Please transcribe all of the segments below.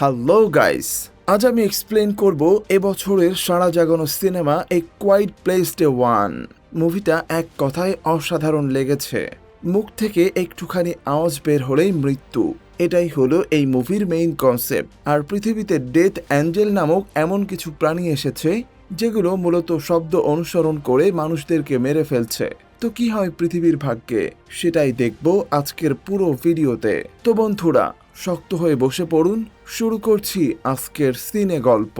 Hello guys আজ আমি explain করব এবছরের সারা জাগানো cinema A quiet place day one মুভিটা এক কথায় অসাধারণ লেগেছে। মুখ থেকে একটুখানি আওয়াজ বের হলেই মৃত্যু। এটাই হলো এই মুভির মেইন কনসেপ্ট আর পৃথিবীতে ডেথ অ্যাঞ্জেল নামক এমন কিছু প্রাণী এসেছে, যেগুলো মূলত শব্দ অনুসরণ করে মানুষদেরকে মেরে ফেলছে। তো কি হয় পৃথিবীর ভাগ্যে? সেটাই দেখব আজকের পুরো ভিডিওতে তো বন্ধুরা শক্ত হয়ে বসে পড়ুন, শুরু করছি আজকের সিনে গল্প।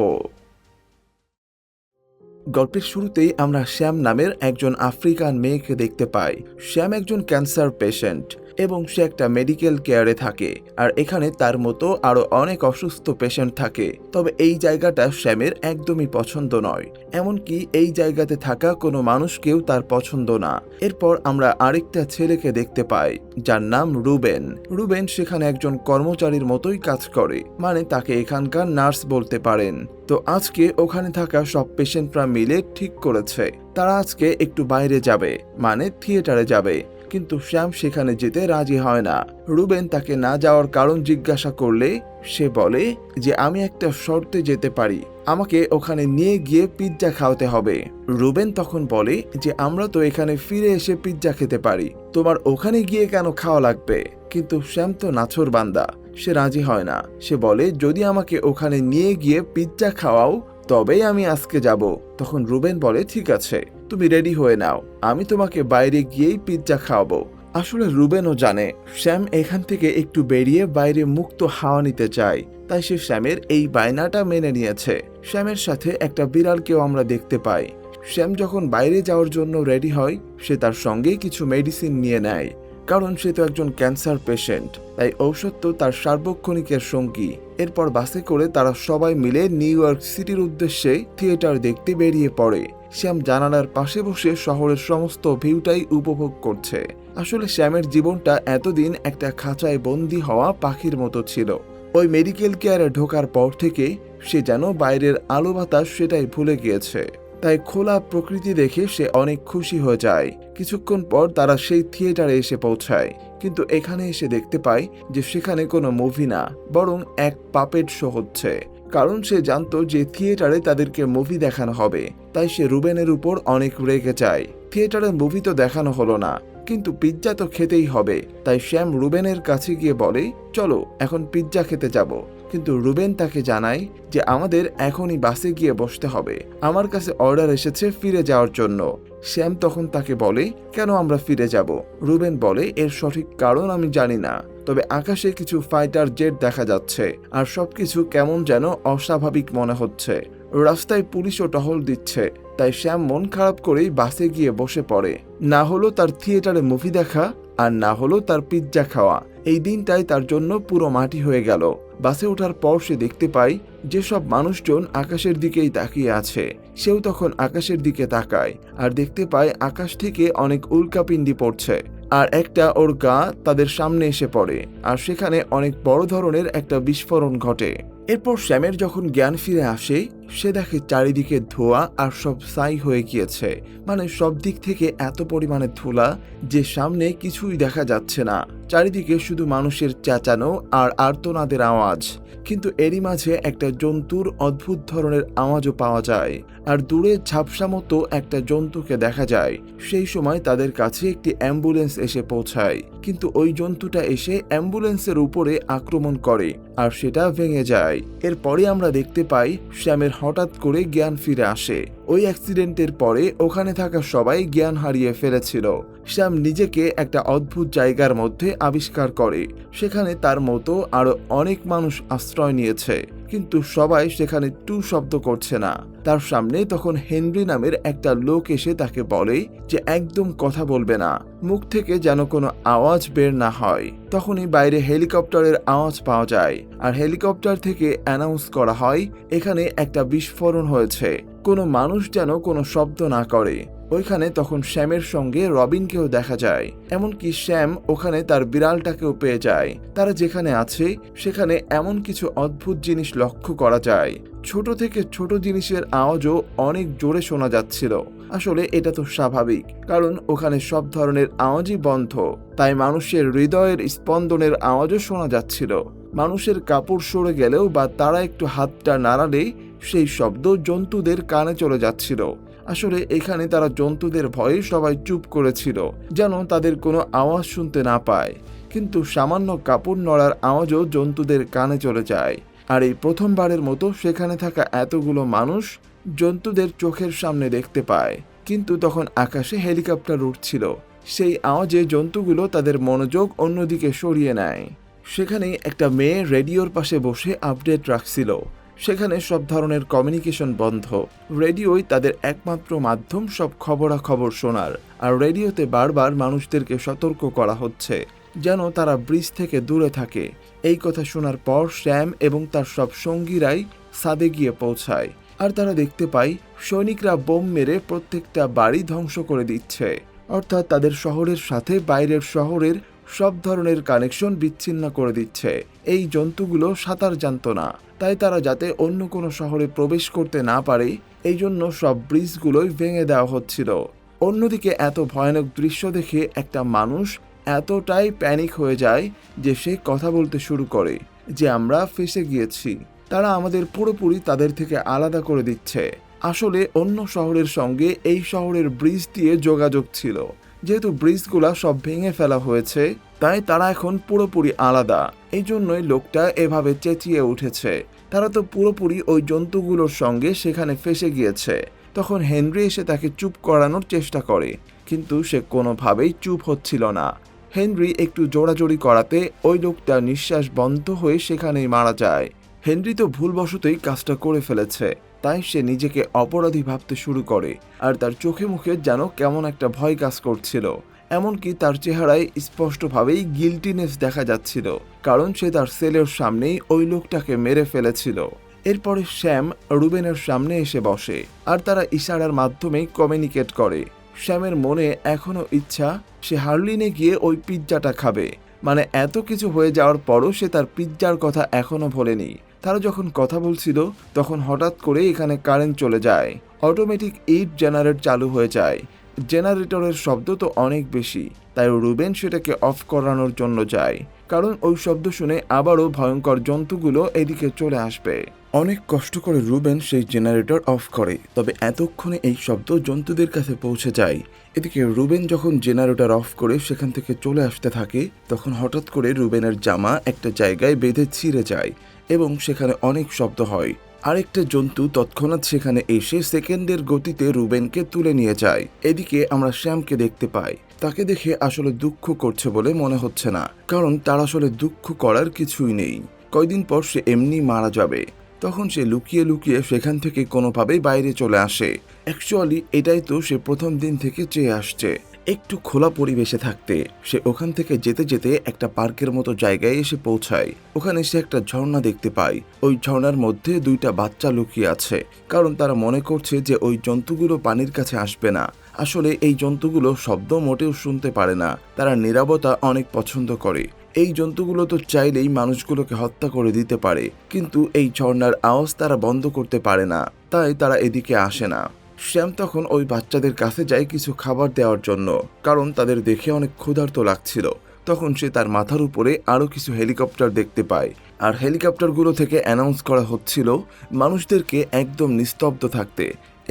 গল্পের শুরুতেই আমরা শ্যাম নামের একজন আফ্রিকান মেয়েকে দেখতে পাই। শ্যাম একজন ক্যান্সার পেশেন্ট। এবং সে একটা মেডিকেল কেয়ারে থাকে। আর এখানে তার মতো আরও অনেক অসুস্থ পেশেন্ট থাকে। তবে এই জায়গাটা শ্যামের একদমই পছন্দ নয়। এমনকি এই জায়গাতে থাকা কোনো মানুষকেও তার পছন্দ না। এরপর আমরা আরেকটা ছেলেকে দেখতে পাই, যার নাম রুবেন। রুবেন সেখানে একজন কর্মচারীর মতোই কাজ করে মানে তাকে এখানকার নার্স বলতে পারেন। তো আজকে ওখানে থাকা সব পেশেন্টরা মিলে ঠিক করেছে। তারা আজকে একটু বাইরে যাবে মানে থিয়েটারে যাবে। কিন্তু শ্যাম সেখানে যেতে রাজি হয় না। রুবেন তাকে না যাওয়ার কারণ জিজ্ঞাসা করলে সে বলে যে, আমি একটা শর্তে যেতে পারি। আমাকে ওখানে নিয়ে গিয়ে পিৎজা খাওয়াতে হবে। রুবেন তখন বলে যে, আমরা তো এখানে ফিরে এসে পিৎজা খেতে পারি। তোমার ওখানে গিয়ে কেন খাওয়া লাগবে? কিন্তু শ্যাম তো নাছর বান্দা, সে রাজি হয় না। সে বলে, যদি আমাকে ওখানে নিয়ে গিয়ে পিৎজা খাওয়াও, তবেই আমি আজকে যাব। তখন রুবেন বলে, ঠিক আছে। তুমি রেডি হয়ে নাও। আমি তোমাকে বাইরে গিয়েই পিৎজা খাওয়াবো। আসলে রুবেনও জানে, শ্যাম এখান থেকে একটু বেরিয়ে বাইরে মুক্ত হাওয়া নিতে চায়। তাই সে শ্যামের এই বায়নাটা মেনে নিয়েছে। শ্যামের সাথে একটা বিড়ালকেও আমরা দেখতে পাই। শ্যাম যখন বাইরে যাওয়ার জন্য রেডি হয়, সে তার সঙ্গে কিছু মেডিসিন নিয়ে নেয়। কারণ সে তো একজন ক্যান্সার পেশেন্ট তাই ঔষধ তো তার সার্বক্ষণিকের সঙ্গী। এরপর বাসে করে তারা সবাই মিলে নিউ ইয়র্ক সিটির উদ্দেশ্যে থিয়েটার দেখতে বেরিয়ে পড়ে। শ্যাম জানালার পাশে বসে শহরের সমস্ত ভিউটাই উপভোগ করছে। আসলে শ্যামের জীবনটা এতদিন একটা খাঁচায় বন্দি হওয়া পাখির মতো ছিল। ওই মেডিকেল কেয়ারে ঢোকার পর থেকে সে যেন বাইরের আলো বাতাস সেটাই ভুলে গিয়েছে। তাই খোলা প্রকৃতি দেখে সে অনেক খুশি হয়ে যায়। কিছুক্ষণ পর তারা সেই থিয়েটারে এসে পৌঁছায়। কিন্তু এখানে এসে দেখতে পায় যে সেখানে কোনো মুভি না, বরং এক পাপেট শো হচ্ছে। কারণ সে জানতো যে থিয়েটারে তাদেরকে মুভি দেখানো হবে। তাই সে রুবেনের উপর অনেক রেগে যায়। থিয়েটারে মুভি তো দেখানো হলো না, কিন্তু পিৎজা তো খেতেই হবে। তাই শ্যাম রুবেনের কাছে গিয়ে বলে, চলো, এখন পিৎজা খেতে যাব। কিন্তু রুবেন তাকে জানায় যে আমাদের এখনই বাসে গিয়ে বসতে হবে। আমার কাছে অর্ডার এসেছে ফিরে যাওয়ার জন্য। শ্যাম তখন তাকে বলে, কেন আমরা ফিরে যাব? রুবেন বলে, এর সঠিক কারণ আমি জানি না, তবে আকাশে কিছু ফাইটার জেট দেখা যাচ্ছে, আর সবকিছু কেমন যেন অস্বাভাবিক মনে হচ্ছে। রাস্তায় পুলিশও টহল দিচ্ছে, তাই শ্যাম মন খারাপ করেই বাসে গিয়ে বসে পড়ে। না হলো তার থিয়েটারে মুভি দেখা, আর না হলো তার পিৎজা খাওয়া। এই দিনটাই তার জন্য পুরো মাটি হয়ে গেল। বাসে ওঠার পর সে দেখতে পায়, যেসব মানুষজন আকাশের দিকেই তাকিয়ে আছে, সেও তখন আকাশের দিকে তাকায়, আর দেখতে পায় আকাশ থেকে অনেক উল্কাপিণ্ডি পড়ছে, আর একটা ওর গা তাদের সামনে এসে পড়ে, আর সেখানে অনেক বড় ধরনের একটা বিস্ফোরণ ঘটে। এরপর শ্যামের যখন জ্ঞান ফিরে আসে সে দেখে চারিদিকে ধোয়া আর সব সাই হয়ে গিয়েছে। মানে সব দিক থেকে এত পরিমাণে ধুলা যে সামনে কিছুই দেখা যাচ্ছে না। চারিদিকে শুধু মানুষের চেঁচানো আর আর্তনাদের আওয়াজ। কিন্তু এরই মাঝে একটা জন্তুর অদ্ভুত ধরনের আওয়াজও পাওয়া যায়। আর দূরে ঝাপসা মতো একটা জন্তুকে দেখা যায়। সেই সময় তাদের কাছে একটি অ্যাম্বুলেন্স এসে পৌঁছায়। কিন্তু ওই জন্তুটা এসে অ্যাম্বুলেন্সের উপরে আক্রমণ করে, আর সেটা ভেঙে যায়। এরপরে আমরা দেখতে পাই শ্যামের হঠাৎ করে জ্ঞান ফিরে আসে। ওই অ্যাক্সিডেন্টের পরে ওখানে থাকা সবাই জ্ঞান হারিয়ে ফেলেছিল। শ্যাম নিজেকে একটা অদ্ভুত জায়গার মধ্যে আবিষ্কার করে। সেখানে তার মতো আরও অনেক মানুষ আশ্রয় নিয়েছে। কিন্তু সবাই সেখানে টু শব্দ করছে না। তার সামনে তখন হেনরি নামের একটা লোক এসে তাকে বলে যে একদম কথা বলবে না, মুখ থেকে যেন কোনো আওয়াজ বের না হয়। তখনই বাইরে হেলিকপ্টারের আওয়াজ পাওয়া যায় আর হেলিকপ্টার থেকে অ্যানাউন্স করা হয়, এখানে একটা বিস্ফোরণ হয়েছে। কোনো মানুষ যেন কোনো শব্দ না করে। ওইখানে তখন শ্যামের সঙ্গে রবিনকেও দেখা যায়। এমনকি শ্যাম ওখানে তার বিড়ালটাকেও পেয়ে যায়। তারা যেখানে আছে, সেখানে এমন কিছু অদ্ভুত জিনিস লক্ষ্য করা যায়। ছোট থেকে ছোট জিনিসের আওয়াজও অনেক জোরে শোনা যাচ্ছিল। আসলে এটা তো স্বাভাবিক, কারণ ওখানে সব ধরনের আওয়াজই বন্ধ। তাই মানুষের হৃদয়ের স্পন্দনের আওয়াজও শোনা যাচ্ছিল। মানুষের কাপড় সরে গেলেও বা তারা একটু হাতটা নাড়ালেই সেই শব্দ জন্তুদের কানে চলে যাচ্ছিল। আসলে এখানে তারা জন্তুদের ভয়ে সবাই চুপ করেছিল, যেন তাদের কোনো আওয়াজ শুনতে না পায়। কিন্তু সামান্য কাপড় নড়ার আওয়াজও জন্তুদের কানে চলে যায়। আর এই প্রথমবারের মতো সেখানে থাকা এতগুলো মানুষ জন্তুদের চোখের সামনে দেখতে পায়। কিন্তু তখন আকাশে হেলিকপ্টার উঠছিল সেই আওয়াজে জন্তুগুলো তাদের মনোযোগ অন্যদিকে সরিয়ে নেয়। সেখানে একটা মেয়ে রেডিওর পাশে বসে আপডেট রাখছিল। সেখানে সব ধরনের কমিউনিকেশন বন্ধ। রেডিওই তাদের একমাত্র মাধ্যম সব খবরাখবর শোনার। আর রেডিওতে বারবার মানুষদেরকে সতর্ক করা হচ্ছে, যেন তারা ব্রিজ থেকে দূরে থাকে। এই কথা শোনার পর শ্যাম এবং তার সব সঙ্গীরাই সাদে গিয়ে পৌঁছায়। আর তারা দেখতে পায়, সৈনিকরা বোম মেরে প্রত্যেকটা বাড়ি ধ্বংস করে দিচ্ছে। অর্থাৎ তাদের শহরের সাথে বাইরের শহরের সব ধরনের কানেকশন বিচ্ছিন্ন করে দিচ্ছে। এই জন্তুগুলো সাঁতার জানতো না। তাই তারা যাতে অন্য কোনো শহরে প্রবেশ করতে না পারে, এই জন্য সব ব্রিজগুলোই ভেঙে দেওয়া হচ্ছিল। অন্যদিকে এত ভয়ানক দৃশ্য দেখে একটা মানুষ এতটাই প্যানিক হয়ে যায় যে সে কথা বলতে শুরু করে, যে আমরা ফেসে গিয়েছি। তারা আমাদের পুরোপুরি তাদের থেকে আলাদা করে দিচ্ছে। আসলে অন্য শহরের সঙ্গে এই শহরের ব্রিজ দিয়ে যোগাযোগ ছিল। যেহেতু ব্রিজগুলা সব ভেঙে ফেলা হয়েছে, তাই তারা এখন পুরোপুরি আলাদা। এই জন্যই লোকটা এভাবে চেঁচিয়ে উঠেছে। তারা তো পুরোপুরি ওই জন্তুগুলোর সঙ্গে সেখানে ফেসে গিয়েছে। তখন হেনরি এসে তাকে চুপ করানোর চেষ্টা করে, কিন্তু সে কোনোভাবেই চুপ হচ্ছিল না। হেনরি একটু জোড়াজোড়ি করাতে ওই লোকটা নিঃশ্বাস বন্ধ হয়ে সেখানেই মারা যায়। হেনরি তো ভুলবশতই কাজটা করে ফেলেছে। তাই সে নিজেকে অপরাধী ভাবতে শুরু করে, আর তার চোখে মুখে যেন কেমন একটা ভয় কাজ করছিল। এমনকি তার চেহারায় স্পষ্টভাবেই গিলটিনেস দেখা যাচ্ছিল, কারণ সে তার সেলের সামনেই ওই লোকটাকে মেরে ফেলেছিল। এরপরে শ্যাম রুবেনের সামনে এসে বসে, আর তারা ইশারার মাধ্যমেই কমিউনিকেট করে। শ্যামের মনে এখনও ইচ্ছা, সে হার্লিনে গিয়ে ওই পিৎজাটা খাবে। মানে এত কিছু হয়ে যাওয়ার পরও সে তার পিৎজার কথা এখনও ভোলেনি। তারা যখন কথা বলছিল, তখন হঠাৎ করে এখানে কারেন্ট চলে যায়। অটোমেটিক ইট জেনারেট চালু হয়ে যায়। জেনারেটরের শব্দ তো অনেক বেশি, তাই রুবেন সেটাকে অফ করানোর জন্য যায়। কারণ ওই শব্দ শুনে আবারও ভয়ঙ্কর জন্তুগুলো এদিকে চলে আসবে। অনেক কষ্ট করে রুবেন সেই জেনারেটর অফ করে, তবে এতক্ষণে এই শব্দ জন্তুদের কাছে পৌঁছে যায়। এদিকে রুবেন যখন জেনারেটর অফ করে সেখান থেকে চলে আসতে থাকে, তখন হঠাৎ করে রুবেনের জামা একটা জায়গায় বেঁধে ছিঁড়ে যায়। এবং সেখানে অনেক শব্দ হয়। আরেকটা জন্তু তৎক্ষণাৎ সেখানে এসে সেকেন্ডের গতিতে রুবেনকে তুলে নিয়ে যায়। এদিকে আমরা শ্যামকে দেখতে পাই। তাকে দেখে আসলে দুঃখ করছে বলে মনে হচ্ছে না, কারণ তার আসলে দুঃখ করার কিছুই নেই। কয়দিন পর সে এমনি মারা যাবে। তখন সে লুকিয়ে লুকিয়ে সেখান থেকে কোনোভাবেই বাইরে চলে আসে। অ্যাকচুয়ালি এটাই তো সে প্রথম দিন থেকে চেয়ে আসছে। একটু খোলা পরিবেশে থাকতে, সে ওখান থেকে যেতে যেতে একটা পার্কের মতো জায়গায় এসে পৌঁছায়। ওখানে সে একটা ঝর্ণা দেখতে পায়। ওই ঝর্ণার মধ্যে দুইটা বাচ্চা লুকিয়ে আছে। কারণ তারা মনে করছে যে ওই জন্তুগুলো পানির কাছে আসবে না। আসলে এই জন্তুগুলো শব্দ মোটেও শুনতে পারে না। তারা নিরাপত্তা অনেক পছন্দ করে। এই জন্তুগুলো তো চাইলেই মানুষগুলোকে হত্যা করে দিতে পারে। কিন্তু এই ঝর্ণার আওয়াজ তারা বন্ধ করতে পারে না। তাই তারা এদিকে আসে না। শ্যাম তখন ওই বাচ্চাদের কাছে যায় কিছু খাবার দেওয়ার জন্য, কারণ তাদের দেখে অনেক ক্ষুধার্ত লাগছিল। তখন সে তার মাথার উপরে আরও কিছু হেলিকপ্টার দেখতে পায়। আর হেলিকপ্টারগুলো থেকে অ্যানাউন্স করা হচ্ছিল মানুষদেরকে একদম নিস্তব্ধ থাকতে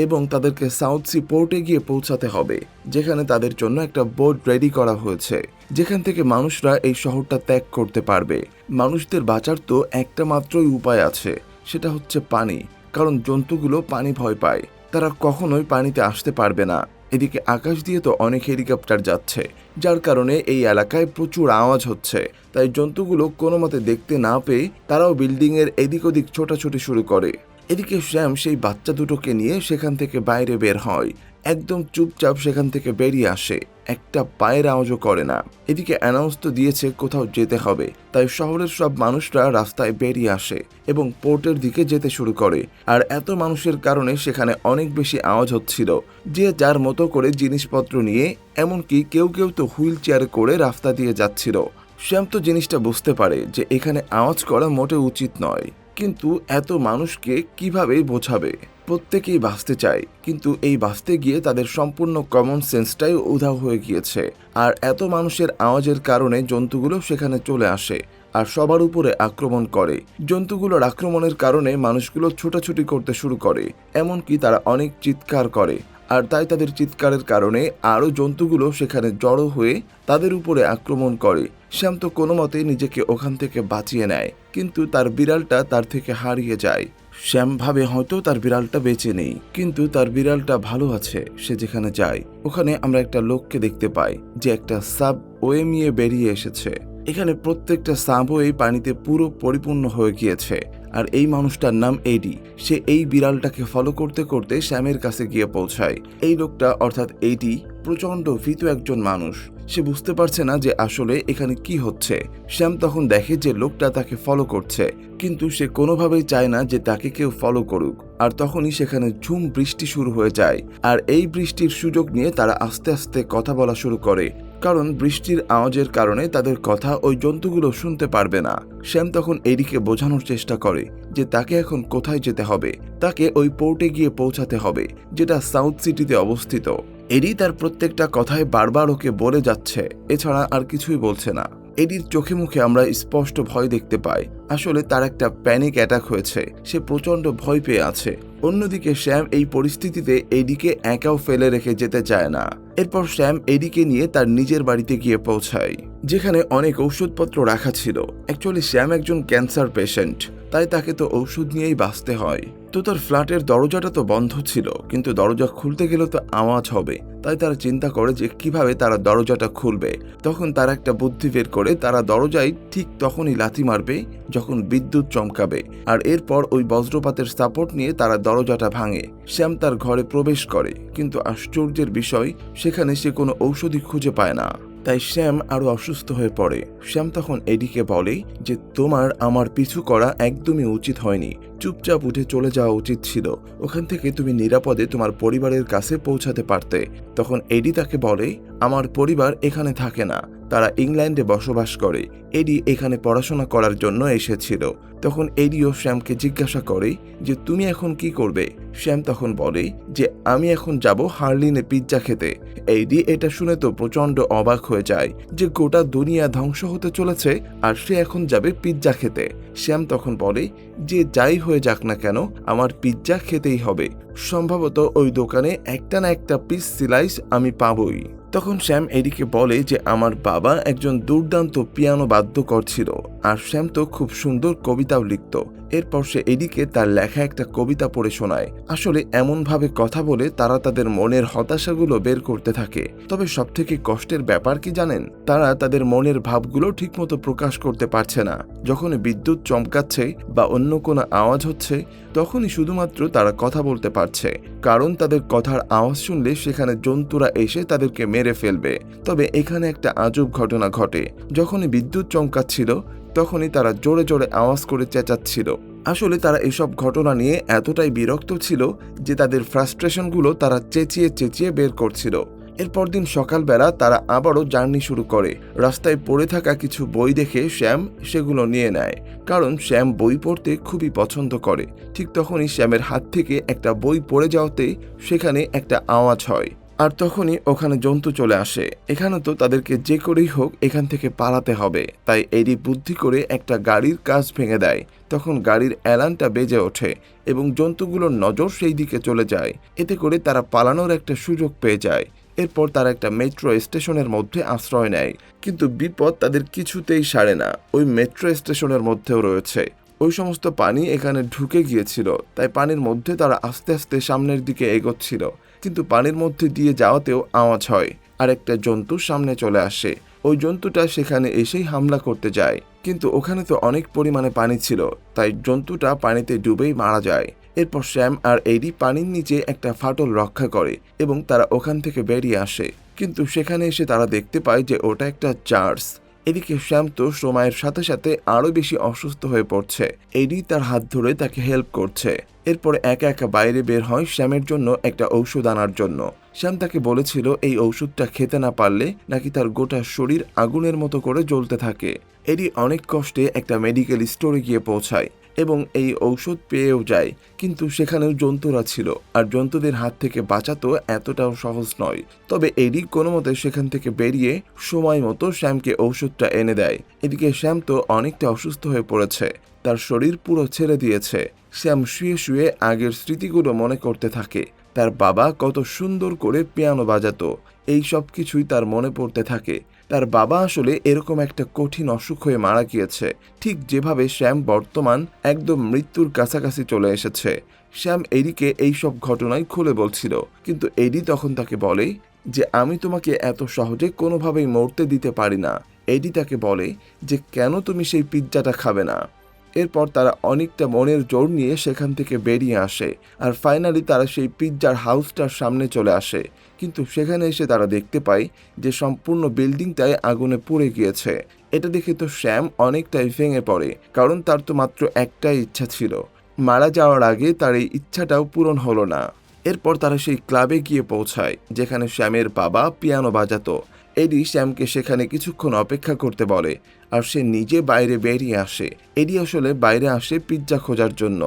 এবং তাদেরকে সাউথ সি পোর্টে গিয়ে পৌঁছাতে হবে, যেখানে তাদের জন্য একটা বোট রেডি করা হয়েছে। যেখান থেকে মানুষরা এই শহরটা ত্যাগ করতে পারবে। মানুষদের বাঁচার তো একটা মাত্রই উপায় আছে, সেটা হচ্ছে পানি, কারণ জন্তুগুলো পানি ভয় পায়। তারা কখনোই পানিতে আসতে পারবে না। এদিকে আকাশ দিয়ে তো অনেক হেলিকপ্টার যাচ্ছে, যার কারণে এই এলাকায় প্রচুর আওয়াজ হচ্ছে। তাই জন্তুগুলো কোনো মতে দেখতে না পেয়ে তারাও বিল্ডিংয়ের এদিক ওদিক ছোটাছুটি শুরু করে। এদিকে শ্যাম সেই বাচ্চা দুটোকে নিয়ে সেখান থেকে বাইরে বের হয়। একদম চুপচাপ সেখান থেকে বেরিয়ে আসে। একটা পায়ের আওয়াজও করে না। এদিকে অ্যানাউন্স তো দিয়েছে কোথাও যেতে হবে। তাই শহরের সব মানুষরা রাস্তায় বেরিয়ে আসে এবং পোর্টের দিকে যেতে শুরু করে। আর এত মানুষের কারণে সেখানে অনেক বেশি আওয়াজ হচ্ছিল। যে যার মতো করে জিনিসপত্র নিয়ে, এমনকি কেউ কেউ তো হুইল চেয়ার করে রাস্তা দিয়ে যাচ্ছিল। শ্যাম তো জিনিসটা বুঝতে পারে যে এখানে আওয়াজ করা মোটে উচিত নয়। কিন্তু এত মানুষকে কীভাবে বোঝাবে? প্রত্যেকেই বাঁচতে চায়, কিন্তু এই বাঁচতে গিয়ে তাদের সম্পূর্ণ কমন সেন্সটাই উধাও হয়ে গিয়েছে। আর এত মানুষের আওয়াজের কারণে জন্তুগুলো সেখানে চলে আসে আর সবার উপরে আক্রমণ করে। জন্তুগুলোর আক্রমণের কারণে মানুষগুলো ছোটাছুটি করতে শুরু করে, এমনকি তারা অনেক চিৎকার করে। আর তাই তাদের চিৎকারের কারণে আরও জন্তুগুলো সেখানে জড়ো হয়ে তাদের উপরে আক্রমণ করে। শ্যাম তো কোনো মতে নিজেকে ওখান থেকে বাঁচিয়ে নেয়, কিন্তু তার বিড়ালটা তার থেকে হারিয়ে যায়। শ্যাম ভাবে হয়তো তার বিড়ালটা বেঁচে নেই, কিন্তু তার বিড়ালটা ভালো আছে, সে যেখানে যায়। ওখানে আমরা একটা লোককে দেখতে পাই, যে একটা সাব ওয়েমিয়ে বেরিয়ে এসেছে। এখানে প্রত্যেকটা সাবওয়ে পানিতে পুরো পরিপূর্ণ হয়ে গিয়েছে। আর এই মানুষটার নাম এডি সে এই বিড়ালটাকে ফলো করতে করতে শ্যামের কাছে গিয়ে পৌঁছায়। এই লোকটা অর্থাৎ এডি প্রচণ্ড ভীত একজন মানুষ। সে বুঝতে পারছে না যে আসলে এখানে কি হচ্ছে। শ্যাম তখন দেখে যে লোকটা তাকে ফলো করছে, কিন্তু সে কোনোভাবেই চায় না যে তাকে কেউ ফলো করুক। আর তখনই সেখানে ঝুম বৃষ্টি শুরু হয়ে যায়। আর এই বৃষ্টির সুযোগ নিয়ে তারা আস্তে আস্তে কথা বলা শুরু করে। কারণ বৃষ্টির আওয়াজের কারণে তাদের কথা ওই জন্তুগুলো শুনতে পারবে না। শ্যাম তখন এরিকে বোঝানোর চেষ্টা করে যে তাকে এখন কোথায় যেতে হবে। তাকে ওই পোর্টে গিয়ে পৌঁছাতে হবে, যেটা সাউথ সিটিতে অবস্থিত। এরি তার প্রত্যেকটা কথায় বারবার ওকে বলে যাচ্ছে, এছাড়া আর কিছুই বলছে না। এডির চোখে মুখে আমরা স্পষ্ট ভয় দেখতে পাই। আসলে তার একটা প্যানিক অ্যাটাক হয়েছে। সে প্রচণ্ড ভয় পেয়ে আছে। অন্যদিকে শ্যাম এই পরিস্থিতিতে এডিকে একাও ফেলে রেখে যেতে চায় না। এরপর শ্যাম এডিকে নিয়ে তার নিজের বাড়িতে গিয়ে পৌঁছায়, যেখানে অনেক ঔষধপত্র রাখা ছিল। অ্যাকচুয়ালি শ্যাম একজন ক্যান্সার পেশেন্ট তাই তাকে তো ঔষধ নিয়েই বাঁচতে হয়। তো তার ফ্ল্যাটের দরজাটা তো বন্ধ ছিল, কিন্তু দরজা খুলতে গেলে তো আওয়াজ হবে। তাই তারা চিন্তা করে যে কীভাবে তারা দরজাটা খুলবে। তখন তারা একটা বুদ্ধি বের করে, তারা দরজায় ঠিক তখনই লাথি মারবে, যখন বিদ্যুৎ চমকাবে। আর এরপর ওই বজ্রপাতের সাপোর্ট নিয়ে তারা দরজাটা ভাঙে। শ্যাম তার ঘরে প্রবেশ করে, কিন্তু আশ্চর্যের বিষয়, সেখানে সে কোনো ঔষধি খুঁজে পায় না। তাই শ্যাম আরও অসুস্থ হয়ে পড়ে। শ্যাম তখন এডিকে বলে যে, তোমার আমার পিছু করা একদমই উচিত হয়নি। চুপচাপ উঠে চলে যাওয়া উচিত ছিল। ওখান থেকে তুমি নিরাপদে তোমার পরিবারের কাছে পৌঁছাতে পারতে। তখন এডি তাকে বলে, আমার পরিবার এখানে থাকে না। তারা ইংল্যান্ডে বসবাস করে। এডি এখানে পড়াশোনা করার জন্য এসেছিল। তখন এডিও শ্যামকে জিজ্ঞাসা করে, যে তুমি এখন কি করবে? শ্যাম তখন বলে, যে আমি এখন যাব হার্লিনে পিৎজা খেতে। এইডি এটা শুনে তো প্রচণ্ড অবাক হয়ে যায় যে গোটা দুনিয়া ধ্বংস হতে চলেছে আর সে এখন যাবে পিৎজা খেতে। শ্যাম তখন বলে যে যাই হয়ে যাক না কেন, আমার পিৎজা খেতেই হবে। সম্ভবত ওই দোকানে একটা না একটা পিস সিলাইস আমি পাবই। তখন শ্যাম এডিকে বলে যে আমার বাবা একজন দুর্দান্ত পিয়ানো বাদ্যকর ছিল, আর শ্যাম তো খুব সুন্দর কবিতাও লিখত। এরপর সে এডিকে তার লেখা একটা কবিতা পড়ে শোনায়। আসলে এমনভাবে কথা বলে তারা তাদের মনের হতাশাগুলো বের করতে থাকে। তবে সবথেকে কষ্টের ব্যাপার কি জানেন? তারা তাদের মনের ভাবগুলো ঠিকমতো প্রকাশ করতে পারছে না। যখন বিদ্যুৎ চমকাচ্ছে বা অন্য কোনো আওয়াজ হচ্ছে তখনই শুধুমাত্র তারা কথা বলতে পারছে, কারণ তাদের কথার আওয়াজ শুনলে সেখানে জন্তুরা এসে তাদেরকে মেরে ফেলবে। তবে এখানে একটা আজব ঘটনা ঘটে। যখনই বিদ্যুৎ চমকাচ্ছিল, তখনই তারা জোরে জোরে আওয়াজ করে চেঁচাচ্ছিল। আসলে তারা এসব ঘটনা নিয়ে এতটাই বিরক্ত ছিল যে তাদের ফ্রাস্ট্রেশনগুলো তারা চেঁচিয়ে চেঁচিয়ে বের করছিল। এরপর দিন সকালবেলা তারা আবারও জার্নি শুরু করে। রাস্তায় পড়ে থাকা কিছু বই দেখে শ্যাম সেগুলো নিয়ে নেয়, কারণ শ্যাম বই পড়তে খুবই পছন্দ করে। ঠিক তখনই শ্যামের হাত থেকে একটা বই পড়ে যাওয়াতে সেখানে একটা আওয়াজ হয়, আর তখনই ওখানে জন্তু চলে আসে। এখানে তো তাদেরকে যে করেই হোক এখান থেকে পালাতে হবে, তাই এরই বুদ্ধি করে একটা গাড়ির কাজ ভেঙে দেয়। তখন গাড়ির অ্যালানটা বেজে ওঠে এবং জন্তুগুলোর নজর সেই দিকে চলে যায়। এতে করে তারা পালানোর একটা সুযোগ পেয়ে যায়। এরপর তারা একটা মেট্রো স্টেশনের মধ্যে আশ্রয় নেয়। কিন্তু বিপদ তাদের কিছুতেই সারে না। ওই মেট্রো স্টেশনের মধ্যেও রয়েছে। ওই সমস্ত পানি এখানে ঢুকে গিয়েছিল। তাই পানির মধ্যে তারা আস্তে আস্তে সামনের দিকে এগোচ্ছিল। কিন্তু পানির মধ্যে দিয়ে যাওয়াতেও আওয়াজ হয়। আর একটা জন্তু সামনে চলে আসে। ওই জন্তুটা সেখানে এসেই হামলা করতে যায়। কিন্তু ওখানে তো অনেক পরিমাণে পানি ছিল। তাই জন্তুটা পানিতে ডুবেই মারা যায়। এরপর শ্যাম আর এডি পানির নিচে একটা ফাটল রক্ষা করে এবং তারা ওখান থেকে বেরিয়ে আসে। কিন্তু সেখানে এসে তারা দেখতে পায় যে ওটা একটা চার্চ। এদিকে শ্যাম তো সময়ের সাথে সাথে আরও বেশি অসুস্থ হয়ে পড়ছে। এডি তার হাত ধরে তাকে হেল্প করছে। এরপরে একা একা বাইরে বের হয় শ্যামের জন্য একটা ঔষধ আনার জন্য। শ্যাম তাকে বলেছিল, এই ঔষধটা খেতে না পারলে নাকি তার গোটা শরীর আগুনের মতো করে জ্বলতে থাকে। এডি অনেক কষ্টে একটা মেডিকেল স্টোরে গিয়ে পৌঁছায়। এবং এই ঔষধ পেয়েও যায়। কিন্তু সেখানেও জন্তুরা ছিল, আর জন্তুদের হাত থেকে বাঁচাতো এতটাও সহজ নয়। তবে এডি কোনো মতে সেখান থেকে বেরিয়ে সময় মতো শ্যামকে ঔষধটা এনে দেয়। এদিকে শ্যাম তো অনেকটা অসুস্থ হয়ে পড়েছে। তার শরীর পুরো ছেড়ে দিয়েছে। শ্যাম শুয়ে শুয়ে আগের স্মৃতিগুলো মনে করতে থাকে। তার বাবা কত সুন্দর করে পিয়ানো বাজাতো। এই সব কিছুই তার মনে পড়তে থাকে। তার বাবা আসলে এরকম একটা কঠিন অসুখ হয়ে মারা গিয়েছে। ঠিক যেভাবে শ্যাম বর্তমান একদম মৃত্যুর কাছাকাছি চলে এসেছে। শ্যাম এডিকে এই সব ঘটনায় খুলে বলছিল। কিন্তু এডি তখন তাকে বলে যে, আমি তোমাকে এত সহজে কোনোভাবেই মরতে দিতে পারি না। এডি তাকে বলে যে, কেন তুমি সেই পিৎজাটা খাবে না? এরপর তারা অনেকটা মনের জোর নিয়ে সেখান থেকে বেরিয়ে আসে। আর ফাইনালি তারা সেই পিৎজার হাউসটার সামনে চলে আসে। কিন্তু সেখানে এসে তারা দেখতে পায় যে সম্পূর্ণ বিল্ডিংটাই আগুনে পুড়ে গিয়েছে। এটা দেখে তো শ্যাম অনেকটাই ভেঙে পড়ে, কারণ তার তো মাত্র একটাই ইচ্ছা ছিল। মারা যাওয়ার আগে তার এই ইচ্ছাটাও পূরণ হলো না। এরপর তারা সেই ক্লাবে গিয়ে পৌঁছায়, যেখানে শ্যামের বাবা পিয়ানো বাজাতো। এডি শ্যামকে সেখানে কিছুক্ষণ অপেক্ষা করতে বলে, আর সে নিজে বাইরে বেরিয়ে আসে। এডি আসলে বাইরে আসে পিৎজা খোঁজার জন্য।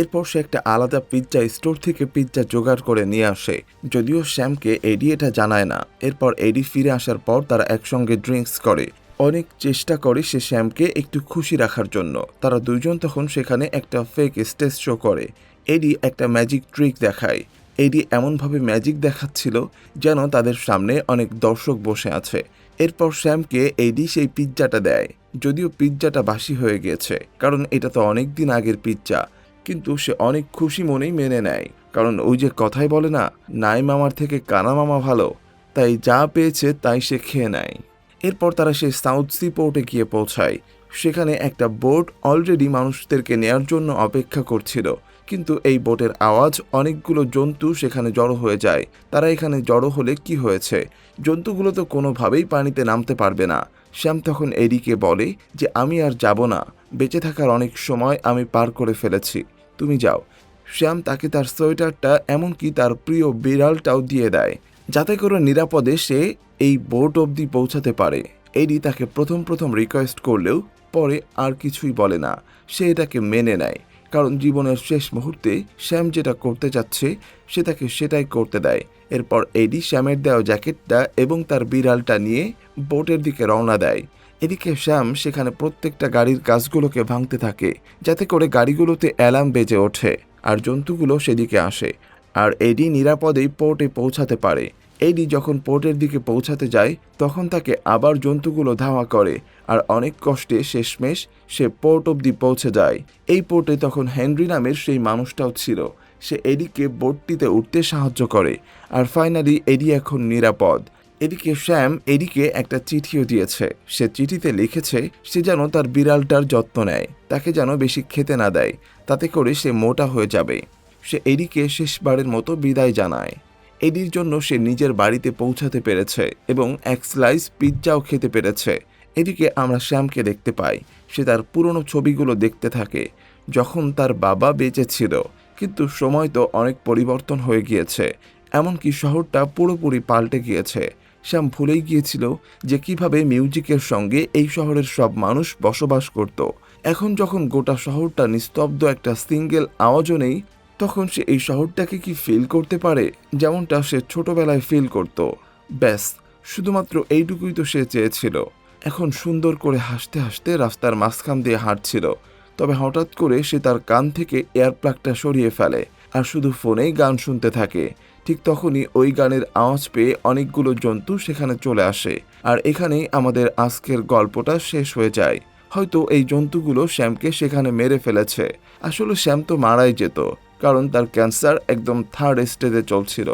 এরপর সে একটা আলাদা পিৎজা স্টোর থেকে পিৎজা জোগাড় করে নিয়ে আসে। যদিও শ্যামকে এডি এটা জানায় না। এরপর এডি ফিরে আসার পর তারা একসঙ্গে ড্রিঙ্কস করে। অনেক চেষ্টা করে সে শ্যামকে একটু খুশি রাখার জন্য। তারা দুইজন তখন সেখানে একটা ফেক স্টেজ শো করে। এডি একটা ম্যাজিক ট্রিক দেখায়। এডি এমনভাবে ম্যাজিক দেখাচ্ছিল যেন তাদের সামনে অনেক দর্শক বসে আছে। এরপর শ্যামকে এডি সেই পিৎজাটা দেয়। যদিও পিৎজাটা বাসি হয়ে গিয়েছে, কারণ এটা তো অনেক দিন আগের পিৎজা কিন্তু সে অনেক খুশি মনেই মেনে নেয়। কারণ ওই যে কথাই বলে না নাই মামার থেকে কানা মামা ভালো, তাই যা পেয়েছে তাই সে খেয়ে নেয়। এরপর তারা সেই সাউথ সি পোর্টে গিয়ে পৌঁছায়। সেখানে একটা বোট অলরেডি মানুষদেরকে নেয়ার জন্য অপেক্ষা করছিল। কিন্তু এই বোটের আওয়াজ অনেকগুলো জন্তু সেখানে জড়ো হয়ে যায়। তারা এখানে জড়ো হলে কি হয়েছে? জন্তুগুলো তো কোনোভাবেই পানিতে নামতে পারবে না। শ্যাম তখন এডিকে বলে যে, আমি আর যাব না। বেঁচে থাকার অনেক সময় আমি পার করে ফেলেছি। তুমি যাও। শ্যাম তাকে তার সোয়েটারটা এমনকি তার প্রিয় বিড়ালটাও দিয়ে দেয়, যাতে করে নিরাপদে সে এই বোট অবধি পৌঁছাতে পারে। এডি তাকে প্রথম প্রথম রিকোয়েস্ট করলেও পরে আর কিছুই বলে না। সে এটাকে মেনে নেয়, কারণ জীবনের শেষ মুহূর্তে শ্যাম যেটা করতে যাচ্ছে সে তাকে সেটাই করতে দেয়। এরপর এডি শ্যামের দেওয়া জ্যাকেটটা এবং তার বিড়ালটা নিয়ে বোটের দিকে রওনা দেয়। এদিকে শ্যাম সেখানে প্রত্যেকটা গাড়ির কাজগুলোকে ভাঙতে থাকে, যাতে করে গাড়িগুলোতে অ্যালার্ম বেজে ওঠে আর জন্তুগুলো সেদিকে আসে। আর এডি নিরাপদেই পোর্টে পৌঁছাতে পারে। এডি যখন পোর্টের দিকে পৌঁছাতে যায়, তখন তাকে আবার জন্তুগুলো ধাওয়া করে আর অনেক কষ্টে শেষমেশ সে পোর্ট অবধি পৌঁছে যায়। এই পোর্টে তখন হেনরি নামের সেই মানুষটাও ছিল। সে এডিকে বোটটিতে উঠতে সাহায্য করে। আর ফাইনালি এডি এখন নিরাপদ। এদিকে শ্যাম এডিকে একটা চিঠিও দিয়েছে। সে চিঠিতে লিখেছে, সে যেন তার বিড়ালটার যত্ন নেয়, তাকে যেন বেশি খেতে না দেয়, তাতে করে সে মোটা হয়ে যাবে। সে এডিকে শেষবারের মতো বিদায় জানায়। এডির জন্য সে নিজের বাড়িতে পৌঁছাতে পেরেছে এবং এক স্লাইস পিৎজাও খেতে পেরেছে। এদিকে আমরা শ্যামকে দেখতে পাই, সে তার পুরনো ছবিগুলো দেখতে থাকে, যখন তার বাবা বেঁচে ছিল। কিন্তু সময় তো অনেক পরিবর্তন হয়ে গিয়েছে, এমনকি শহরটা পুরোপুরি পাল্টে গিয়েছে। শ্যাম ভুলেই গিয়েছিল যে কীভাবে মিউজিকের সঙ্গে এই শহরের সব মানুষ বসবাস করত। এখন যখন গোটা শহরটা নিস্তব্ধ একটা সিঙ্গেল আওয়াজও নেই, তখন সে এই শহরটাকে কি ফিল করতে পারে? যেমনটা সে ছোটবেলায় ফিল করত। ব্যাস, শুধুমাত্র এইটুকুই তো সে চেয়েছিল। এখন সুন্দর করে হাসতে হাসতে রাস্তার মাঝখান দিয়ে হাঁটছিল। তবে হঠাৎ করে সে তার কান থেকে এয়ার প্লাগটা সরিয়ে ফেলে। আর শুধু ফোনেই গান শুনতে থাকে। ঠিক তখনই ওই গানের আওয়াজ পেয়ে অনেকগুলো জন্তু সেখানে চলে আসে। আর এখানেই আমাদের আজকের গল্পটা শেষ হয়ে যায়। হয়তো এই জন্তুগুলো শ্যামকে সেখানে মেরে ফেলেছে। আসলে শ্যাম তো মারাই যেত, কারণ তার ক্যান্সার একদম থার্ড স্টেজে চলছিল।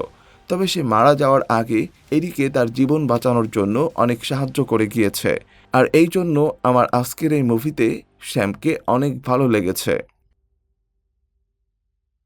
তবে সে মারা যাওয়ার আগে এদিকে তার জীবন বাঁচানোর জন্য অনেক সাহায্য করে গিয়েছে। আর এই জন্য আমার আজকের এই মুভিতে শ্যামকে অনেক ভালো লেগেছে।